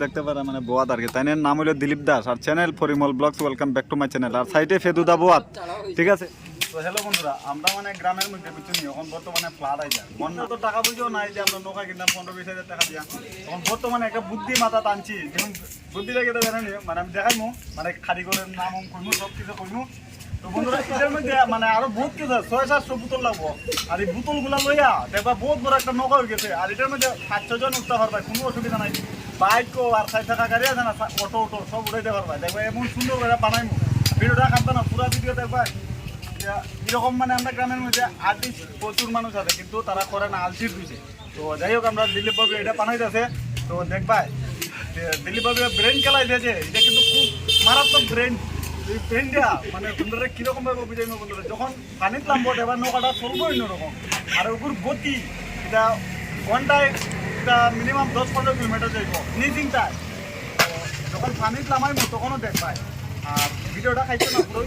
দেখতে পারে মানে বোয়াত আর কি। তাই নাম হলো দিলীপ দাস আর channel Parimal blogs welcome back to my channel আর সাইটে ফেদুদা বোয়াত ঠিক আছে? তো হ্যালো বন্ধুরা, আমরা মানে গ্রামের মধ্যে নিই এখন বর্তমানে ফ্লাড আই যায় বন্যা তো টাকা পয়সাও নাই যে আমরা নৌকা কিনলাম, পনেরো বিশ হাজার টাকা দিয়া। এখন বর্তমানে একটা বুদ্ধি মাথা টানছি যেমন বুদ্ধি লেগে দেবে জানি মানে আমি দেখাইমু মানে কারিগরের নাম কইমু সব কিছু কইমু। তো বন্ধুরা এটার মধ্যে মানে আরও বহুত কিছু ছয়, সাতশো বোতল লাগবো। আর এই বোতলগুলা লইয়া দেখবা বহুত বড় একটা নৌকা হয়ে গেছে। আর এটার মধ্যে পাঁচ ছজন উঠতে পারবা, কোনো অসুবিধা নাই। বাইক আর সাইড থাকা গাড়ি আছে না অটো অটো সব উঠাইতে পারবা। দেখবা এমন সুন্দর করে বানাইমু। ভিডিওটা কাটবে না, পুরো ভিডিও দেখবা। এরকম মানে আমরা গ্রামের মধ্যে আর্টিস্ট প্রচুর মানুষ আছে, কিন্তু তারা করে না, আলসির দিছে তো যাই হোক, আমরা দিলীপ বাবু এটা বানাইতেছে। তো দেখবা দিলীপ বাবু ব্রেন খেলাই দিয়েছে। এটা কিন্তু খুব মারাত্মক ব্রেন এই ব্রেনটা মানে তোমরা কীরকম ভাবে বুঝাই বন্ধুরা? যখন পানিতে নামবো এবার নৌকাটা চলবো অন্যরকম। আর ওগুর গতি, এটা ঘন্টায় এটা মিনিমাম দশ পনেরো কিলোমিটার যাইব। নিজিংটায় যখন পানিতে নামাইবো তখনও দেখবাই আর ভিডিওটা খাইছো না পুরো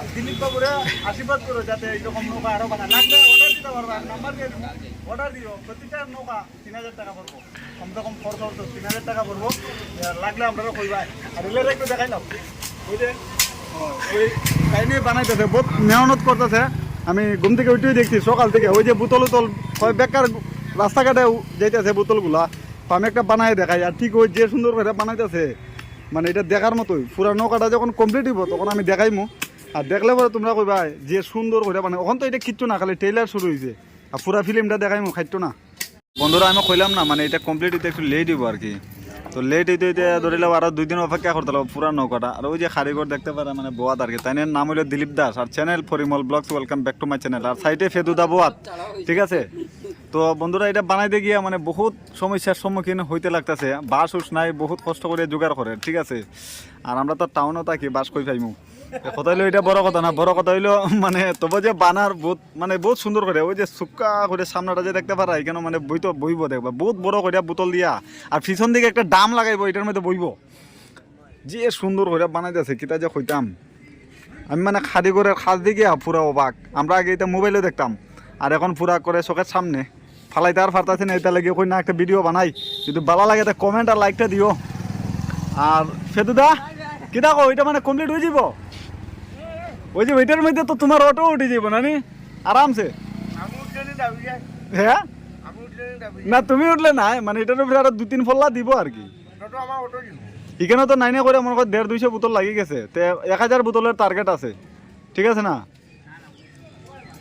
আর দিলীপ বাবুরে আশীর্বাদ করো যাতে এইরকম নৌকা আরও বানায় লাগলে অর্ডার দিতে পারবে নাম্বার দিয়ে দিব। অর্ডার দিও, প্রতিটা নৌকা তিন হাজার টাকা পড়ব। কমসে কম খরচ হতো তিন হাজার টাকা পড়ব। লাগলে আপনারা কইবাই। আর রিলের একটু দেখাই নাও। যে ওই কাহিনী বানাইতেছে, বহুত মেহনত করতেছে। আমি ঘুম থেকে উঠেই দেখছি, সকাল থেকে। ওই যে বোতল উতল হয় বেকার রাস্তাঘাটে যাইতেছে বোতলগুলা, তো আমি একটা বানাই দেখাই, আর ঠিক ওই যে সুন্দর করে বানাইতেছে মানে এটা দেখার মতোই। পুরা নৌকাটা যখন কমপ্লিট হইব, তখন আমি দেখাইমু। আর দেখলে পরে তোমরা কইবা, যে সুন্দর করে মানে ওখান তো এটা কিচ্ছু না, খালি ট্রেলার শুরু হয়েছে আর পুরা ফিল্মটা দেখাইমু খাইতো না। বন্ধুরা, আমি কইলাম না মানে এটা কমপ্লিট হইতে একটু লেট হইব আর কি তো লেট হইতে হইতে ধরিলাম আরও দুই দিন অপেক্ষা করতে লাগবো পুরা নৌকাটা। আর ওই যে কারিগর দেখতে পারে মানে বোয়াত আর কি তাই নাম হলো দিলীপ দাস। আর channel Parimal blogs welcome back to my channel আর সাইটে ফেদুদা বোয়াত। ঠিক আছে? তো বন্ধুরা, এটা বানাইতে গিয়া মানে বহুত সমস্যার সম্মুখীন হইতে লাগতেছে। বাস উস নাই, বহুত কষ্ট করে জোগাড় করে, ঠিক আছে? আর আমরা তো টাউনও থাকি, বাস কই পাইমু? কথা হইল, এটা বড় কথা না, বড় কথা হইল মানে তবে যে বানার বহুত মানে বহুত সুন্দর করে, ওই যে সুক্কা করে সামনাটা যে দেখতে পারা এখানে মানে বইতো বইব দেখবা, বহুত বড় করে বোতল দিয়া, আর পিছন দিকে একটা ডাম লাগাইবো, এটার মধ্যে বইব। যে সুন্দর করে বানাইতেছে, কিতা যে কইতাম। আমি মানে খাদি করে খাজ দিকে পুরা অবাক, আমরা আগে এটা মোবাইলে দেখতাম, আর এখন পুরা করে চোখের সামনে। ফালাইতে আর ফারতাছি না এটা লাগে না একটা ভিডিও বানাই। যদি ভালো লাগে তা কমেন্ট আর লাইকটা দিও। আর ফেদুদা কো এটা মানে কমপ্লিট হয়ে যাব ওই যে ওইটার মধ্যে তো তোমার অটো উঠে যাব না নি? আরামসে? হ্যাঁ? নি, তুমি উঠলে না মানে এটার উপরে আরও দু তিন ফল্লা দিব আর কি। এখানে তো নাইনে করে মনে কর দেড় দুইশো বোতল লাগি গেছে। তে এক হাজার বোতলের টার্গেট আছে। ঠিক আছে না?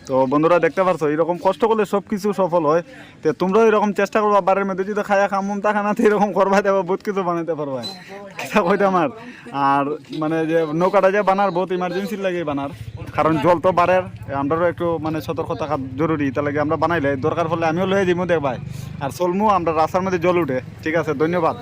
তো বন্ধুরা দেখতে পারছ এরকম কষ্ট করলে সব কিছু সফল হয়। তো তোমরা এরকম চেষ্টা করবা বাড়ির মধ্যে যদি খায়া খামুম তা খানাতে এরকম করবা দেবা বহুত কিছু বানাইতে পারবা। এটা কইতাম আর আর মানে যে নৌকাটা যে বানার, বহুত ইমার্জেন্সি লাগে বানার। কারণ জল তো বাড়ের আমরাও একটু মানে সতর্ক থাকা জরুরি। তার লাগে আমরা বানাইলে, দরকার হলে আমিও লয়ে যাব দেখবাই আর চলমু, আমরা রাস্তার মধ্যে জল উঠে। ঠিক আছে, ধন্যবাদ।